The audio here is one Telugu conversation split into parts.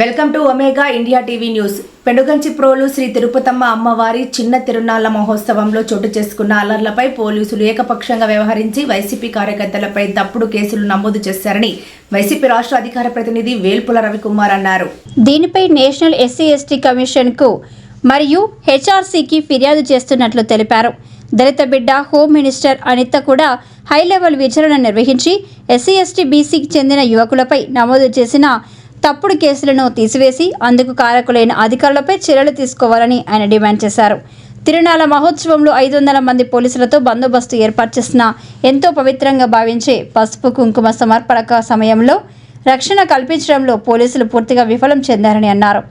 Welcome to Omega India TV news. Penuganchiprolu Sri Tirupatamma అమ్మవారి చిన్న తిరునాళ్ళ మహోత్సవంలో చోటు చేసుకున్న అలర్లపై పోలీసులు ఏకపక్షంగా వ్యవహరించి వైసీపీ కార్యకర్తలపై తప్పుడు కేసులు నమోదు చేశారని వైసీపీ రాష్ట్ర అధికార ప్రతినిధి వేల్పుల రవికుమార్ అన్నారు. దీనిపై నేషనల్ ఎస్సీ ఎస్టీ కమిషన్కు మరియు హెచ్ఆర్సీకి ఫిర్యాదు చేస్తున్నట్లు తెలిపారు. దళిత బిడ్డ హోమ్ మినిస్టర్ అనిత కూడా హై లెవెల్ విచారణ నిర్వహించి ఎస్సీ ఎస్టీ బీసీకి చెందిన యువకులపై నమోదు చేసిన తప్పుడు కేసులను తీసివేసి అందుకు కారకులైన అధికారులపై చర్యలు తీసుకోవాలని ఆయన డిమాండ్ చేశారు. తిరునాళ మహోత్సవంలో ఐదు వందల మంది పోలీసులతో బందోబస్తు ఏర్పాటు చేసిన ఎంతో పవిత్రంగా భావించే పసుపు కుంకుమ సమర్పణ సమయంలో రక్షణ కల్పించడంలో పోలీసులు పూర్తిగా విఫలం చెందారని అన్నారు.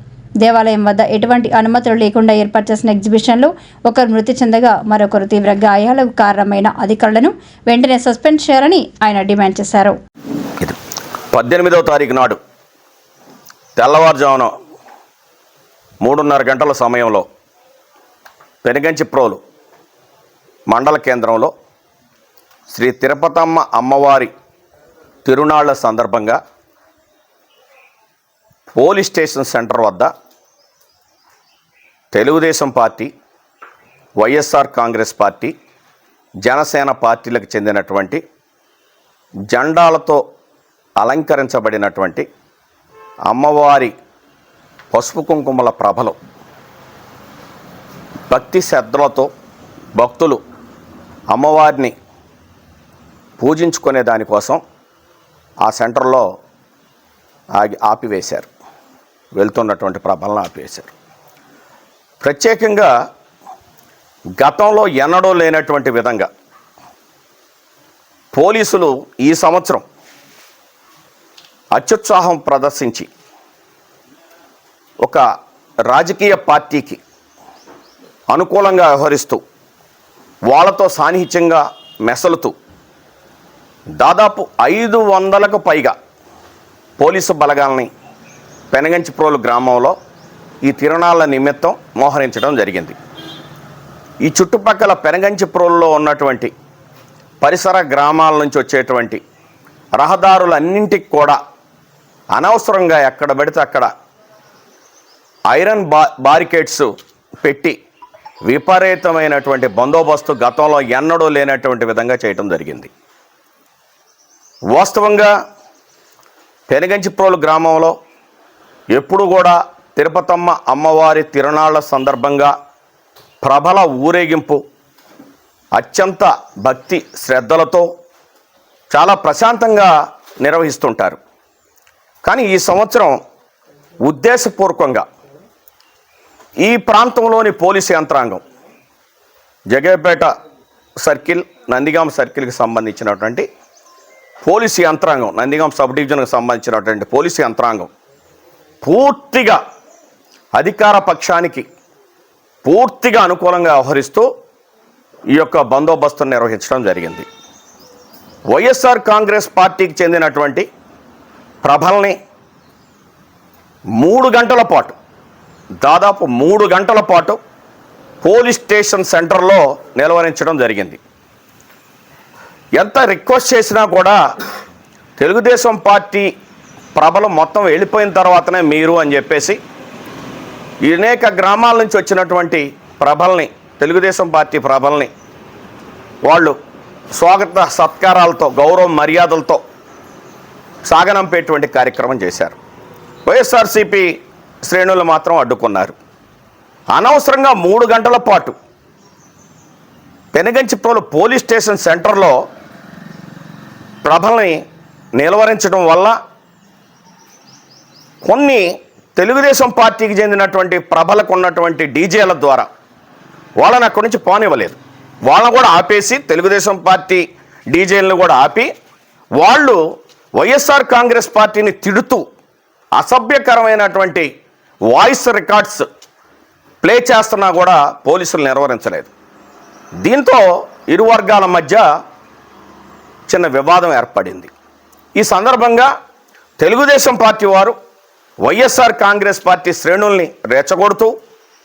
దేవాలయం వద్ద ఎటువంటి అనుమతులు లేకుండా ఏర్పాటు చేసిన ఎగ్జిబిషన్లో ఒకరు మృతి చెందగా మరొకరు తీవ్ర గాయాలకు కారణమైన అధికారులను వెంటనే సస్పెండ్ చేయాలని ఆయన డిమాండ్ చేశారు. పద్దెనిమిదవ తారీఖు నాడు తెల్లవారుజామున మూడున్నర గంటల సమయంలో పెనుగంచిప్రోలు మండల కేంద్రంలో శ్రీ తిరుపతమ్మ అమ్మవారి తిరునాళ్ళ సందర్భంగా పోలీస్ స్టేషన్ సెంటర్ వద్ద Telugu Desam party YSR Congress party Janasena పార్టీలకు చెందినటువంటి జెండాలతో అలంకరించబడినటువంటి అమ్మవారి పసుపు కుంకుమల ప్రభలు. భక్తి శ్రద్ధలతో భక్తులు అమ్మవారిని పూజించుకునే దానికోసం ఆ సెంటర్లో ఆగి ఆపివేశారు. వెళ్తున్నటువంటి ప్రభలను ఆపివేశారు. ప్రత్యేకంగా గతంలో ఎన్నడూ లేనటువంటి విధంగా పోలీసులు ఈ సంవత్సరం అత్యుత్సాహం ప్రదర్శించి ఒక రాజకీయ పార్టీకి అనుకూలంగా వ్యవహరిస్తూ వాళ్ళతో సాన్నిహిత్యంగా మెసలుతూ దాదాపు ఐదు వందలకు పైగా పోలీసు బలగాల్ని పెనగంచిప్రోలు గ్రామంలో ఈ తిరణాల నిమిత్తం మోహరించడం జరిగింది. ఈ చుట్టుపక్కల పెనగంచిప్రోలులో ఉన్నటువంటి పరిసర గ్రామాల నుంచి వచ్చేటువంటి రహదారులన్నింటికి కూడా అనవసరంగా ఎక్కడ పడితే అక్కడ ఐరన్ బా బారికేడ్స్ పెట్టి విపరీతమైనటువంటి బందోబస్తు గతంలో ఎన్నడూ లేనటువంటి విధంగా చేయటం జరిగింది. వాస్తవంగా పెనగంచిప్రోలు గ్రామంలో ఎప్పుడు కూడా తిరుపతమ్మ అమ్మవారి తిరునాళ్ళ సందర్భంగా ప్రబల ఊరేగింపు అత్యంత భక్తి శ్రద్ధలతో చాలా ప్రశాంతంగా నిర్వహిస్తుంటారు. కానీ ఈ సంవత్సరం ఉద్దేశపూర్వకంగా ఈ ప్రాంతంలోని పోలీసు యంత్రాంగం జగేపేట సర్కిల్ నందిగాం సర్కిల్కి సంబంధించినటువంటి పోలీసు యంత్రాంగం నందిగాం సబ్ డివిజన్కి సంబంధించినటువంటి పోలీసు యంత్రాంగం పూర్తిగా అధికార పక్షానికి పూర్తిగా అనుకూలంగా వ్యవహరిస్తూ ఈ యొక్క బందోబస్తును నిర్వహించడం జరిగింది. వైఎస్ఆర్ కాంగ్రెస్ పార్టీకి చెందినటువంటి ప్రభల్ని మూడు గంటల పాటు దాదాపు మూడు గంటల పాటు పోలీస్ స్టేషన్ సెంటర్లో నిలవరించడం జరిగింది. ఎంత రిక్వెస్ట్ చేసినా కూడా తెలుగుదేశం పార్టీ ప్రభలు మొత్తం వెళ్ళిపోయిన తర్వాతనే మీరు అని చెప్పేసి అనేక గ్రామాల నుంచి వచ్చినటువంటి ప్రభల్ని తెలుగుదేశం పార్టీ ప్రభల్ని వాళ్ళు స్వాగత సత్కారాలతో గౌరవ మర్యాదలతో సాగనంపేటువంటి కార్యక్రమం చేశారు. వైఎస్ఆర్సీపీ శ్రేణులు మాత్రం అడ్డుకున్నారు. అనవసరంగా మూడు గంటల పాటు పెనగంచిప్రోలు పోలీస్ స్టేషన్ సెంటర్లో ప్రభల్ని నిలవరించడం వల్ల కొన్ని తెలుగుదేశం పార్టీకి చెందినటువంటి ప్రభలకు ఉన్నటువంటి డీజేల ద్వారా వాళ్ళని అక్కడి నుంచి పోనివ్వలేదు. వాళ్ళని కూడా ఆపేసి తెలుగుదేశం పార్టీ డీజేలను కూడా ఆపి వాళ్ళు వైఎస్ఆర్ కాంగ్రెస్ పార్టీని తిడుతూ అసభ్యకరమైనటువంటి వాయిస్ రికార్డ్స్ ప్లే చేస్తున్నా కూడా పోలీసులు నిర్వహించలేదు. దీంతో ఇరు వర్గాల మధ్య చిన్న వివాదం ఏర్పడింది. ఈ సందర్భంగా తెలుగుదేశం పార్టీ వారు వైఎస్ఆర్ కాంగ్రెస్ పార్టీ శ్రేణుల్ని రెచ్చగొడుతూ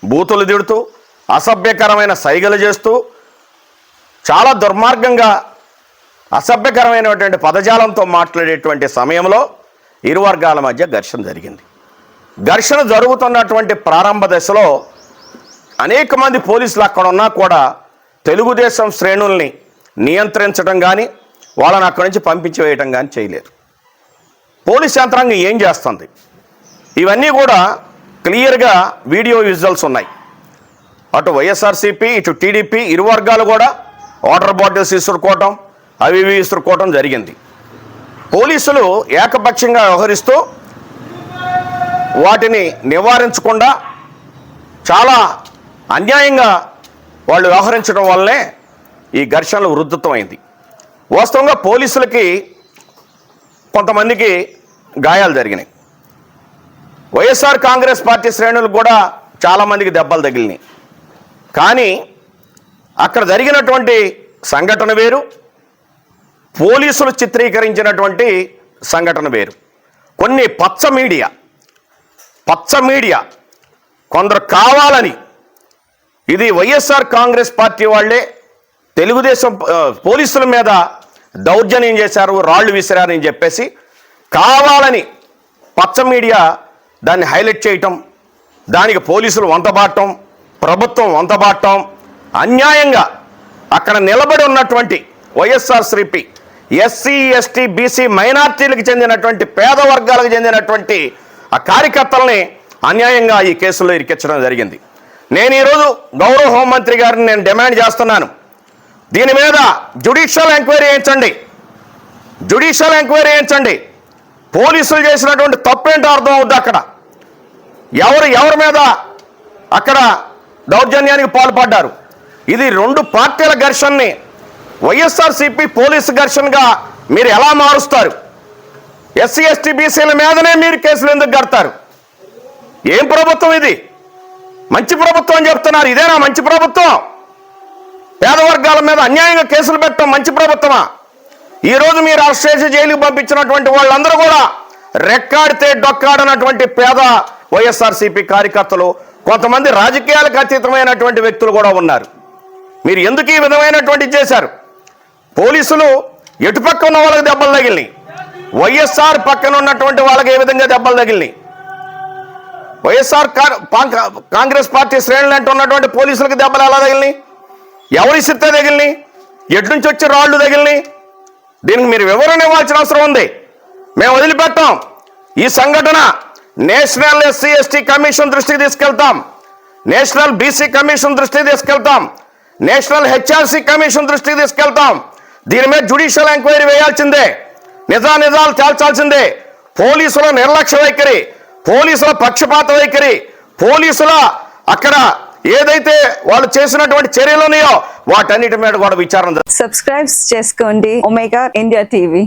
బూతులు దిడుతూ అసభ్యకరమైన సైగలు చేస్తూ చాలా దుర్మార్గంగా అసభ్యకరమైనటువంటి పదజాలంతో మాట్లాడేటువంటి సమయంలో ఇరు వర్గాల మధ్య ఘర్షణ జరిగింది. ఘర్షణ జరుగుతున్నటువంటి ప్రారంభ దశలో అనేక మంది పోలీసులు అక్కడ ఉన్నా కూడా తెలుగుదేశం శ్రేణుల్ని నియంత్రించడం కానీ వాళ్ళని అక్కడి నుంచి పంపించి వేయటం కానీ చేయలేదు. పోలీస్ యంత్రాంగం ఏం చేస్తుంది? ఇవన్నీ కూడా క్లియర్గా వీడియో విజువల్స్ ఉన్నాయి. అటు వైఎస్ఆర్సీపీ ఇటు టీడీపీ ఇరు వర్గాలు కూడా వాటర్ బాటిల్స్ ఇసురుకోవటం అవి ఇవి జరిగింది. పోలీసులు ఏకపక్షంగా వ్యవహరిస్తూ వాటిని నివారించకుండా చాలా అన్యాయంగా వాళ్ళు వ్యవహరించడం వల్లనే ఈ ఘర్షణలు వృద్ధుత్వమైంది. వాస్తవంగా పోలీసులకి కొంతమందికి గాయాలు జరిగినాయి. వైఎస్ఆర్ కాంగ్రెస్ పార్టీ శ్రేణులు కూడా చాలామందికి దెబ్బలు తగిలినాయి. కానీ అక్కడ జరిగినటువంటి సంఘటన వేరు పోలీసులు చిత్రీకరించినటువంటి సంఘటన వేరు. కొన్ని పచ్చ మీడియా పచ్చ మీడియా కొందరు కావాలని ఇది వైఎస్ఆర్ కాంగ్రెస్ పార్టీ వాళ్ళే తెలుగుదేశం పోలీసుల మీద దౌర్జన్యం చేశారు రాళ్ళు విసిరారని చెప్పేసి కావాలని పచ్చ మీడియా దాన్ని హైలైట్ చేయటం దానికి పోలీసులు వంతబాటం ప్రభుత్వం వంతబాటం అన్యాయంగా అక్కడ నిలబడి ఉన్నటువంటి వైఎస్ఆర్ శ్రీపి ఎస్సీ ఎస్టీ బీసీ మైనార్టీలకు చెందినటువంటి పేద వర్గాలకు చెందినటువంటి ఆ కార్యకర్తల్ని అన్యాయంగా ఈ కేసులో ఇరికించడం జరిగింది. నేను ఈరోజు గౌరవ హోంమంత్రి గారిని నేను డిమాండ్ చేస్తున్నాను. దీని మీద జ్యుడిషియల్ ఎంక్వైరీ చేయించండి. జ్యుడిషియల్ ఎంక్వైరీ చేయించండి. పోలీసులు చేసినటువంటి తప్పేంటో అర్థం అవుద్ది అక్కడ. ఎవరు ఎవరి మీద అక్కడ దౌర్జన్యానికి పాల్పడ్డారు? ఇది రెండు పార్టీల ఘర్షణని వైఎస్ఆర్సీపీ పోలీసు ఘర్షణగా మీరు ఎలా మారుస్తారు? ఎస్సీ ఎస్టీ బీసీల మీదనే మీరు కేసులు ఎందుకు కడతారు? ఏం ప్రభుత్వం ఇది? మంచి ప్రభుత్వం అని చెప్తున్నారు. ఇదేనా మంచి ప్రభుత్వం? పేద వర్గాల మీద అన్యాయంగా కేసులు పెట్టడం మంచి ప్రభుత్వమా? ఈరోజు మీరు అరెస్ట్ చేసి జైలుకి పంపించినటువంటి వాళ్ళందరూ కూడా రెక్కాడితే డొక్కాడనటువంటి పేద వైఎస్ఆర్సీపీ కార్యకర్తలు కొంతమంది రాజకీయాలకు అతీతమైనటువంటి వ్యక్తులు కూడా ఉన్నారు. మీరు ఎందుకు ఈ విధమైనటువంటి చేశారు? పోలీసులు ఎటుపక్క ఉన్న వాళ్ళకి దెబ్బలు తగిలినాయి? వైఎస్ఆర్ పక్కన ఉన్నటువంటి వాళ్ళకి ఏ విధంగా దెబ్బలు తగిలినాయి? వైఎస్ఆర్ కాంగ్రెస్ పార్టీ శ్రేణులు అంటూ ఉన్నటువంటి పోలీసులకు దెబ్బలు ఎలా తగిలినాయి? ఎవరి సిత్త తగిలినాయి? ఎటు నుంచి వచ్చి రాళ్ళు తగిలినాయి? దీనికి మీరు వివరణ ఇవ్వాల్సిన అవసరం ఉంది. మేము వదిలిపెట్టాం. ఈ సంఘటన నేషనల్ ఎస్సీ ఎస్టీ కమిషన్ దృష్టికి తీసుకెళ్తాం. నేషనల్ బీసీ కమిషన్ దృష్టికి తీసుకెళ్తాం. నేషనల్ హెచ్ఆర్సీ కమిషన్ దృష్టికి తీసుకెళ్తాం. దీని మీద జుడిషియల్ ఎంక్వైరీ వేయాల్సిందే. నిజా నిజాలు తేల్చాల్సిందే. పోలీసుల నిర్లక్ష్య వైఖరి పోలీసుల పక్షపాత వైఖరి పోలీసుల అక్కడ ఏదైతే వాళ్ళు చేసినటువంటి చర్యలు ఉన్నాయో వాటన్నిటి మీద కూడా విచారణ జరగాలి. సబ్స్క్రైబ్ చేసుకోండి. Omega India TV